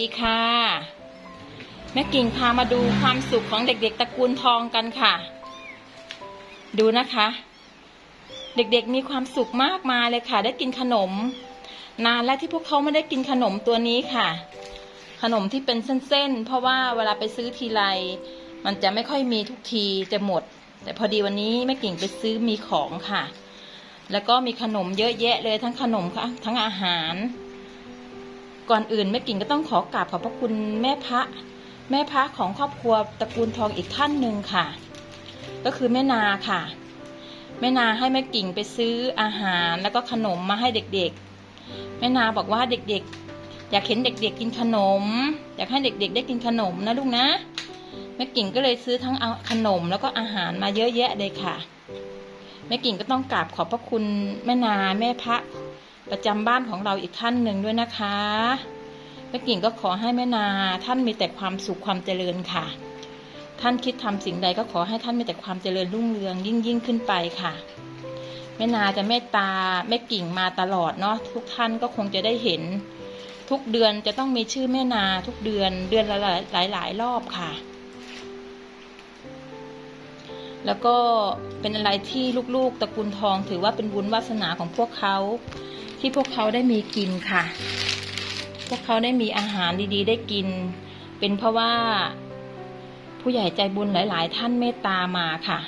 ดีค่ะ แม่กิ่งพามาดูความสุขของเด็กๆตระกูลทองกันค่ะ ดูนะคะ เด็กๆมีความสุขมากมายเลยค่ะ ได้กินขนม นานแล้วที่พวกเขาไม่ได้กินขนมตัวนี้ค่ะ ขนมที่เป็นเส้นๆเพราะว่าเวลาไปซื้อทีไรมันจะไม่ค่อยมีทุกทีจะหมด แต่พอดีวันนี้แม่กิ่งไปซื้อมีของค่ะ แล้วก็มีขนมเยอะแยะเลยทั้งขนมทั้งอาหาร ก่อนอื่นแม่กิ่งก็ต้องขอกราบขอบพระคุณแม่พระ แม่พระของครอบครัวตระกูลทองอีกท่านหนึ่งค่ะ ก็คือแม่นาค่ะ แม่นาให้แม่กิ่งไปซื้ออาหารแล้วก็ขนมมาให้เด็กๆ แม่นาบอกว่าเด็กๆ อยากเห็นเด็กๆกินขนม อยากให้เด็กๆ ได้กินขนมนะลูกนะแม่กิ่งก็เลยซื้อทั้งเอาขนมแล้วก็อาหารมาเยอะแยะเลยค่ะแม่กิ่งก็ต้องกราบขอบพระคุณแม่นาแม่พระ ประจำบ้านของเราอีกท่านหนึ่งด้วยนะคะแม่กิ่งก็ขอให้แม่นาท่านมีแต่ความสุขความเจริญค่ะ ท่านคิดทำสิ่งใดก็ขอให้ท่านมีแต่ความเจริญรุ่งเรืองยิ่งยิ่งขึ้นไปค่ะแม่นาจะเมตตาแม่กิ่งมาตลอดเนาะทุกท่านก็คงจะได้เห็น ทุกเดือนจะต้องมีชื่อแม่นาทุกเดือนเดือนละหลายหลายหลายรอบค่ะ แล้วก็เป็นอะไรที่ลูกๆตระกูลทองถือว่าเป็นบุญวาสนาของพวกเขา ที่พวกเขาได้มีกินค่ะ พวกเขาได้มีอาหารดีๆ ได้กิน เป็นเพราะว่าผู้ใหญ่ใจบุญหลาย ๆ ท่านเมตตามาค่ะ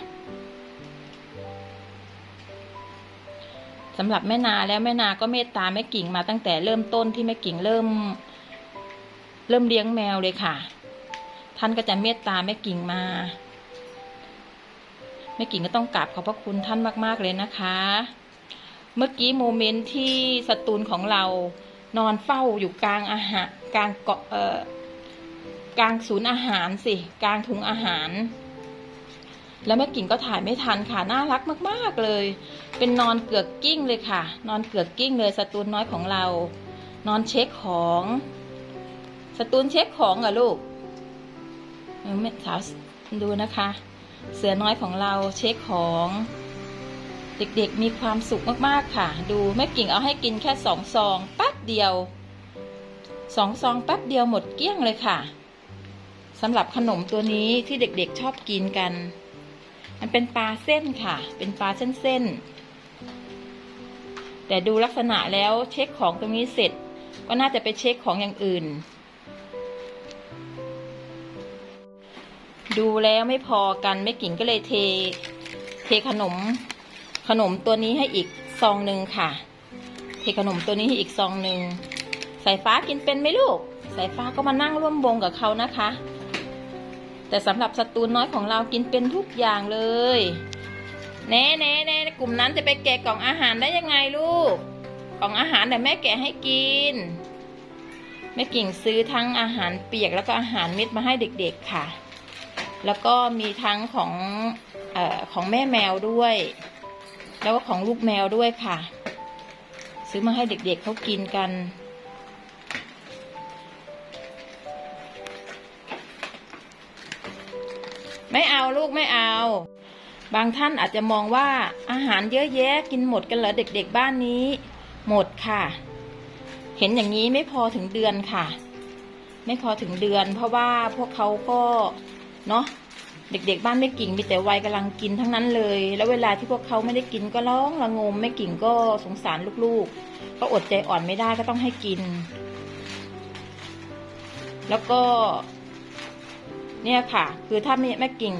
สำหรับแม่นาแล้วแม่นาก็เมตตาแม่กิ่งมาตั้งแต่เริ่มต้นที่แม่กิ่งเริ่ม เริ่มเลี้ยงแมวเลยค่ะ ท่านก็จะเมตตาแม่กิ่งมาแม่กิ่งก็ต้องกราบขอบพระคุณท่านมาก ๆ เลยนะคะ เมื่อกี้โมเมนต์ที่สตูลของเรานอนเฝ้าอยู่กลางอาหารกลางเกาะเอ่อกลางศูนย์อาหารสิกลางถุงอาหาร แล้วแม่กิ่งก็ถ่ายไม่ทันค่ะน่ารักมาก ๆเลย เป็นนอนเกือกกิ้งเลยค่ะ นอนเกือกกิ้งเลยสตูลน้อยของเรา นอนเช็คของสตูลเช็คของเหรอลูกเออแม่สาวดูนะคะ เสือน้อยของเราเช็คของ เด็กๆมีความสุขมากๆค่ะ ดูแม่กิ่งเอาให้กินแค่สองซองแป๊บเดียวสองซองแป๊บเดียวหมดเกลี้ยงเลยค่ะสำหรับขนมตัวนี้ที่เด็กๆชอบกินกัน มันเป็นปลาเส้นค่ะ เป็นปลาเส้นๆแต่ดูลักษณะแล้วเช็คของตรงนี้เสร็จ ก็น่าจะไปเช็คของอย่างอื่น ดูแล้วไม่พอกันแม่กิ่งก็เลยเท เทขนม ขนมตัวนี้ให้อีกซองหนึ่งค่ะ เทขนมตัวนี้ให้อีกซองหนึ่งสายฟ้ากินเป็นไหมลูก สายฟ้าก็มานั่งร่วมวงกับเขานะคะ แต่สำหรับสตูนน้อยของเรากินเป็นทุกอย่างเลยแน่แน่แน่กลุ่มนั้นจะไปแกะกล่องอาหารได้ยังไงลูก กล่องอาหารแต่แม่แกะให้กิน แม่กิ่งซื้อทั้งอาหารเปียกแล้วก็อาหารเม็ดมาให้เด็กๆค่ะ แล้วก็มีทั้งของอของแม่แมวด้วย แล้วก็ของลูกแมวด้วยค่ะ ซื้อมาให้เด็กๆเขากินกัน ไม่เอาลูกไม่เอา บางท่านอาจจะมองว่าอาหารเยอะแยะกินหมดกันเหรอเด็ก ๆ บ้านนี้ หมดค่ะ เห็นอย่างนี้ไม่พอถึงเดือนค่ะ ไม่พอถึงเดือน เพราะว่าพวกเขาก็เนาะ เด็กๆบ้านไม่กิ่งมีแต่วัยกำลังกินทั้งนั้นเลย แล้วเวลาที่พวกเขาไม่ได้กินก็ร้องระงมแม่กิ่งก็สงสารลูกๆ ก็อดใจอ่อนไม่ได้ก็ต้องให้กิน แล้วก็ เนี่ยค่ะ คือถ้าแม่แม่กิ่ง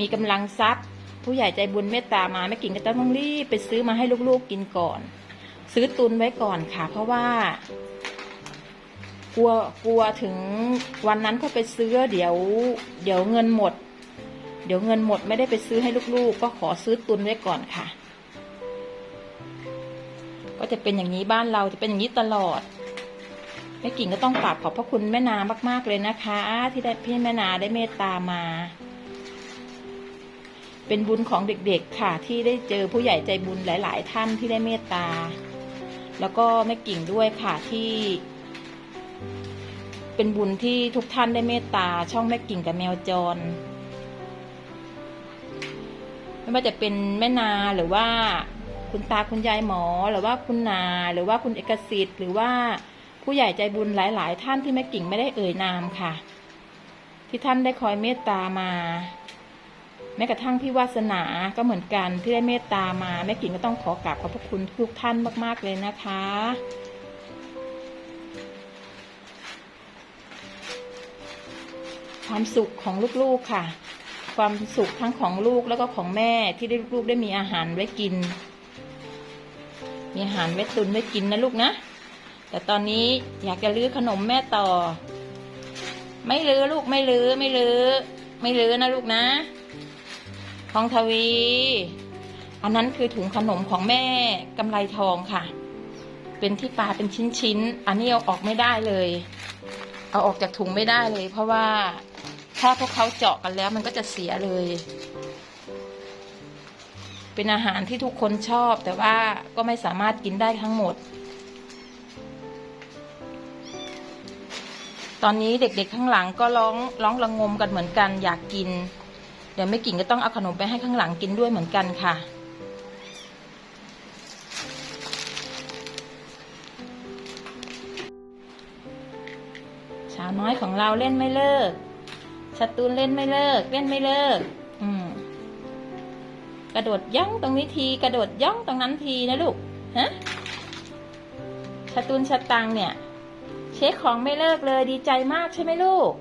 มีกำลังทรัพย์ ผู้ใหญ่ใจบุญเมตตามาแม่กิ่งก็ต้องรีบไปซื้อมาให้ลูกๆกินก่อน ซื้อตุนไว้ก่อนค่ะ เพราะว่า กลัวกลัวถึงวันนั้นเขาไปซื้อเดี๋ยว เดี๋ยวเงินหมด เดี๋ยวเงินหมดไม่ได้ไปซื้อให้ลูกๆ ก็ขอซื้อตุนไว้ก่อนค่ะ ก็จะเป็นอย่างนี้บ้านเราจะเป็นอย่างนี้ตลอดแม่กิ่งก็ต้องกราบขอบพระคุณแม่นามาก ๆเลยนะคะ ที่ได้พี่แม่นาได้เมตตามา เป็นบุญของเด็กๆค่ะ ที่ได้เจอผู้ใหญ่ใจบุญหลาย ๆ ท่านที่ได้เมตตา แล้วก็แม่กิ่งด้วยค่ะที่เป็นบุญที่ทุกท่านได้เมตตาช่องแม่กิ่งกับแมวจร ไม่ว่าจะเป็นแม่นาหรือว่าคุณตาคุณยายหมอ หรือว่าคุณนา หรือว่าคุณเอกสิทธิ์ หรือว่าผู้ใหญ่ใจบุญหลาย ๆ ท่านที่แม่กิ่งไม่ได้เอ่ยนามค่ะ ที่ท่านได้คอยเมตตามา แม้กระทั่งพี่วาสนาก็เหมือนกันที่ได้เมตตามาแม่กิ่งก็ต้องขอกราบขอบพระคุณทุกท่านมาก ๆ เลยนะคะความสุขของลูกๆค่ะ ความสุขทั้งของลูกแล้วก็ของแม่ที่ได้ลูกได้มีอาหารไว้กิน มีอาหารไว้ตุนไว้กินนะลูกนะ แต่ตอนนี้อยากจะลื้อขนมแม่ต่อ ไม่ลื้อลูกไม่ลื้อไม่ลื้อไม่ลื้อนะลูกนะทองทวี อันนั้นคือถุงขนมของแม่กำไรทองค่ะ เป็นที่ปลาเป็นชิ้นๆ อันนี้เอาออกไม่ได้เลย เอาออกจากถุงไม่ได้เลย เพราะว่า ถ้าพวกเขาเจาะกันแล้วมันก็จะเสียเลย เป็นอาหารที่ทุกคนชอบ แต่ว่าก็ไม่สามารถกินได้ทั้งหมด ตอนนี้เด็กๆข้างหลังก็ร้องร้องระงมกันเหมือนกัน อยากกิน เดี๋ยวแม่กิ่งก็ต้องเอาขนมไปให้ข้างหลังกินด้วยเหมือนกันค่ะสาวน้อยของเราเล่นไม่เลิก ชัตูนเล่นไม่เลิก เล่นไม่เลิก อืม กระโดดย่องตรงนี้ที กระโดดย่องตรงนั้นทีนะลูก ฮะชัตูนชัตังเนี่ย เช็คของไม่เลิกเลย ดีใจมากใช่ไหมลูก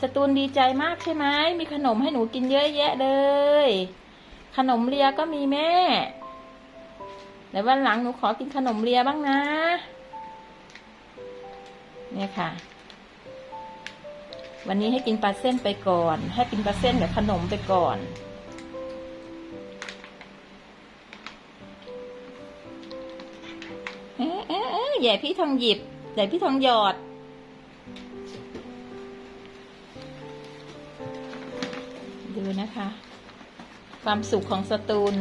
สตูนดีใจมากใช่ไหม มีขนมให้หนูกินเยอะแยะเลย ขนมเลียก็มีแม่เดี๋ยววันหลังหนูขอกินขนมเลียบ้างนะ เนี่ยค่ะ วันนี้ให้กินปลาเส้นไปก่อน ให้กินปลาเส้นกับขนมไปก่อน เอ๊ะเอ๊ะเอ๊ะอย่พี่ทองหยิบอย่พี่ทองหยอด ดูนะคะ ความสุขของสตูล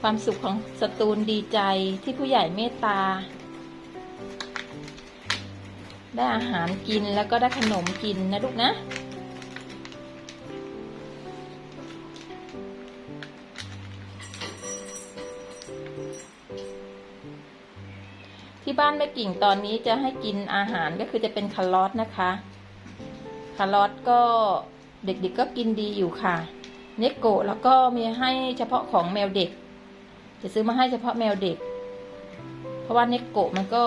ความสุขของสตูลดีใจที่ผู้ใหญ่เมตตา ได้อาหารกินแล้วก็ได้ขนมกินนะลูกนะที่บ้านแม่กิ่งตอนนี้จะให้กินอาหารก็คือจะเป็นคาร์ลอตนะคะคาร์ลอตก็เด็กๆก็กินดีอยู่ค่ะ เนโกะแล้วก็มีให้เฉพาะของแมวเด็ก จะซื้อมาให้เฉพาะแมวเด็ก เพราะว่าเนโกะมันก็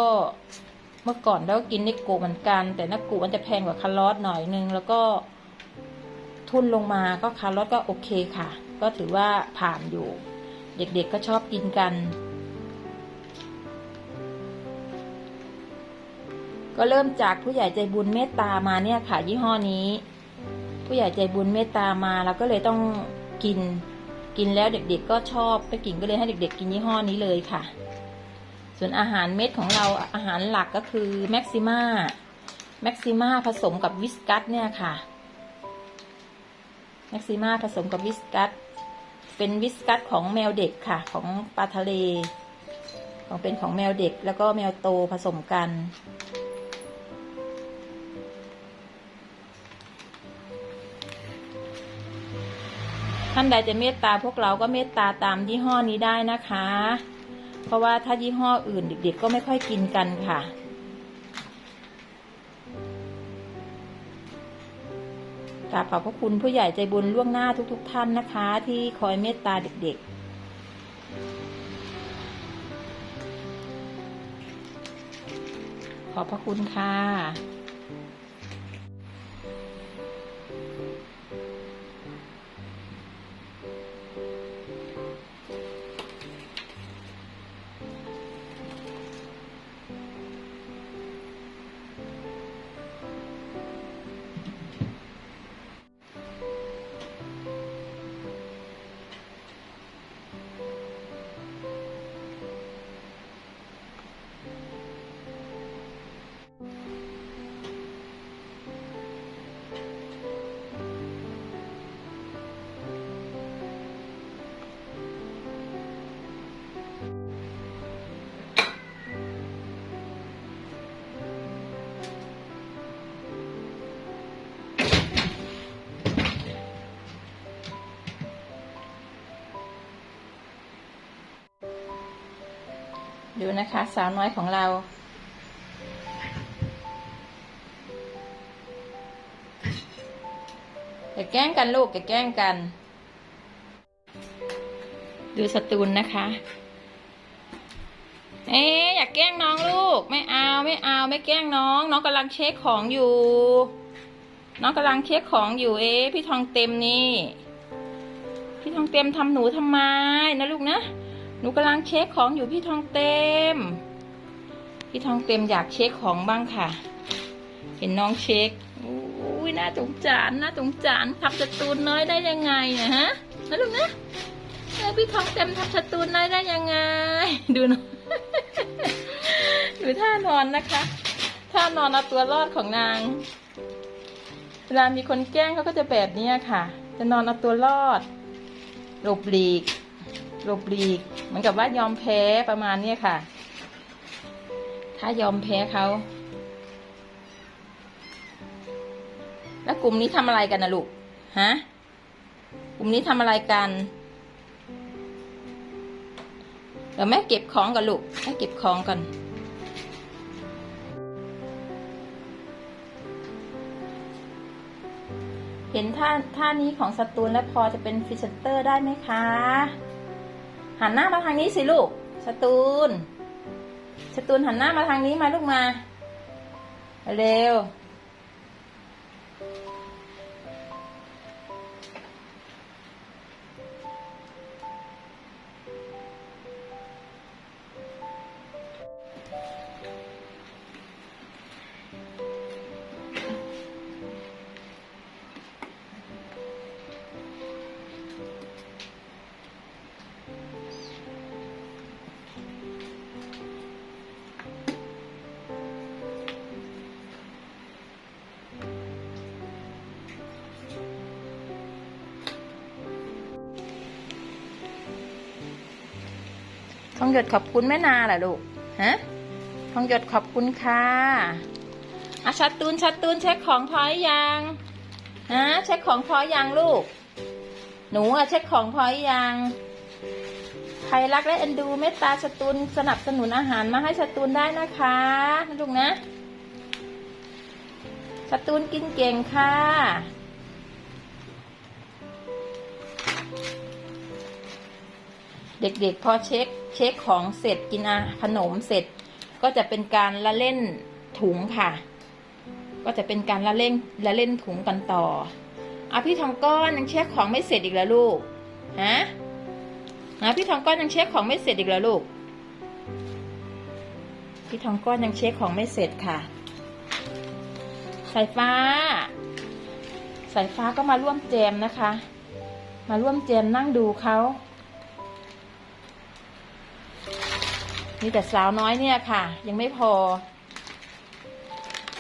เมื่อก่อนเราก็กินเนโกะเหมือนกัน แต่นโกะมันจะแพงกว่าคาร์ลอตหน่อยนึง แล้วก็ทุนลงมาก็คาร์ลอตก็โอเคค่ะ ก็ถือว่าผ่านอยู่ เด็กๆก็ชอบกินกัน ก็เริ่มจากผู้ใหญ่ใจบุญเมตตามาเนี่ยค่ะ ยี่ห้อนี้ ผู้ใหญ่ใจบุญเมตตามาเราก็เลยต้องกิน กินแล้วเด็กๆก็ชอบไปกินก็เลยให้เด็ก ๆ กินยี่ห้อนี้เลยค่ะ ส่วนอาหารเม็ดของเราอาหารหลักก็คือแม็กซิม่าแม็กซิม่าผสมกับวิสกัสเนี่ยค่ะแม็กซิม่าผสมกับวิสกัสเป็นวิสกัสของแมวเด็กค่ะ ของปลาทะเล ของเป็นของแมวเด็กแล้วก็แมวโตผสมกัน ท่านใดจะเมตตาพวกเราก็เมตตาตามยี่ห้อนี้ได้นะคะ เพราะว่าถ้ายี่ห้ออื่นเด็กๆก็ไม่ค่อยกินกันค่ะ กราบขอบพระคุณผู้ใหญ่ใจบุญล่วงหน้าทุก ๆทท่านนะคะ ที่คอยเมตตาเด็ก ๆขอบพระคุณค่ะ ดูนะคะ สาวน้อยของเราอย่าแกล้งกันลูกอย่าแกล้งกัน ดูสตูนนะคะ เอ๊อย่าแกล้งน้องลูก ไม่เอาไม่เอาไม่แกล้งน้อง น้องกำลังเช็คของอยู่ น้องกำลังเช็คของอยู่เอ๊พี่ทองเต็มนี่ พี่ทองเต็มทำหนูทำไมนะลูกนะ หนูกำลังเช็คของอยู่พี่ทองเต็ม พี่ทองเต็มอยากเช็คของบ้างค่ะ เห็นน้องเช็คอุ้ยน่าสงสารน่าสงสารทับสตูนน้อยได้ยังไงนะฮะนะลูกนะเอ้ยพี่ทองเต็มทับสตูนน้อยได้ยังไง ดูนอยดูท่านอนนะคะท่านอนเอาตัวรอดของนาง เวลามีคนแกล้งเขาก็จะแบบนี้ค่ะ จะนอนเอาตัวรอดหลบหลีกหลบหลีก เหมือนกับว่ายอมแพ้ประมาณเนี้ค่ะ ถ้ายอมแพ้เขา แล้วกลุ่มนี้ทำอะไรกันนะลูก ฮะ กลุ่มนี้ทำอะไรกัน เดี๋ยวแม่เก็บของกันลูกแม่เก็บของกันเห็นท่าท่านี้ของสตูนแล้วพอจะเป็นฟิชเตอร์ได้ไหมคะ หันหน้ามาทางนี้สิลูกสตูนสตูนหันหน้ามาทางนี้มาลูกมา เร็ว ทองหยดขอบคุณแม่นาเหรอลูก ฮะ ทองหยดขอบคุณค่ะอาชัดตูนชัดตูนเช็คของพอหรือยัง ฮะ เช็คของพอยยังลูก หนูอะเช็คของพอหรือยัง ใครรักและเอ็นดูเมตตาสตูนสนับสนุนอาหารมาให้สตูนได้นะคะลูกนะสตูนกินเก่งค่ะเด็กๆ พอเช็ค เช็คของเสร็จกินอาขนมเสร็จ ก็จะเป็นการละเล่นถุงค่ะ ก็จะเป็นการละเล่นละเล่นถุงกันต่ออะพี่ทองก้อนยังเช็คของไม่เสร็จอีกแล้วลูกฮะฮะพี่ทองก้อนยังเช็คของไม่เสร็จอีกแล้วลูก พี่ทองก้อนยังเช็คของไม่เสร็จค่ะ สายฟ้า สายฟ้าก็มาร่วมแจมนะคะ มาร่วมแจมนั่งดูเขา มีแต่สาวน้อยเนี่ยค่ะ ยังไม่พอ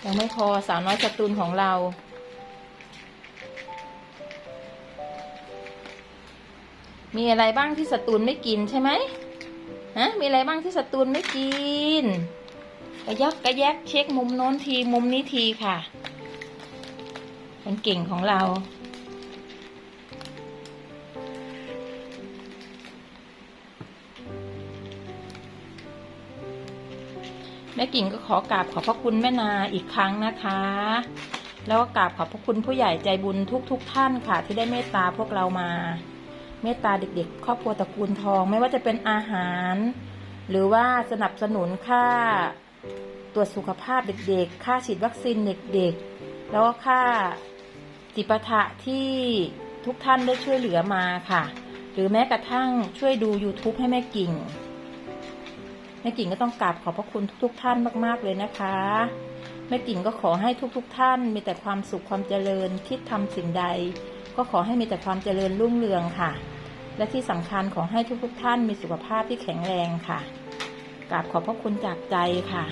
ยังไม่พอสาวน้อยสตูนของเรา มีอะไรบ้างที่สตูนไม่กินใช่ไหมฮะมีอะไรบ้างที่สตูนไม่กินกระยักกระแยกเช็คมุมโน้นทีมุมนี้ทีค่ะคนเก่งของเรา แม่กิ่งก็ขอกราบขอบพระคุณแม่นาอีกครั้งนะคะ แล้วก็กราบขอบพระคุณผู้ใหญ่ใจบุญทุกๆทท่านค่ะ ที่ได้เมตตาพวกเรามา เมตตาเด็กๆ ครอบครัวตระกูลทอง ไม่ว่าจะเป็นอาหาร หรือว่าสนับสนุนค่าตรวจสุขภาพเด็กๆ ค่าฉีดวัคซีนเด็กๆ แล้วก็ค่าจิปาถะที่ทุกท่านได้ช่วยเหลือมาค่ะ หรือแม้กระทั่งช่วยดู YouTube ให้แม่กิ่ง แม่กิ่งก็ต้องกราบขอบพระคุณทุก ๆ ท่านมาก ๆ เลยนะคะแม่กิ่งก็ขอให้ทุกๆท่าน มีแต่ความสุขความเจริญคิดทำสิ่งใด ก็ขอให้มีแต่ความเจริญรุ่งเรืองค่ะ และที่สำคัญขอให้ทุกๆท่านมีสุขภาพที่แข็งแรงค่ะกราบขอบพระคุณจากใจค่ะ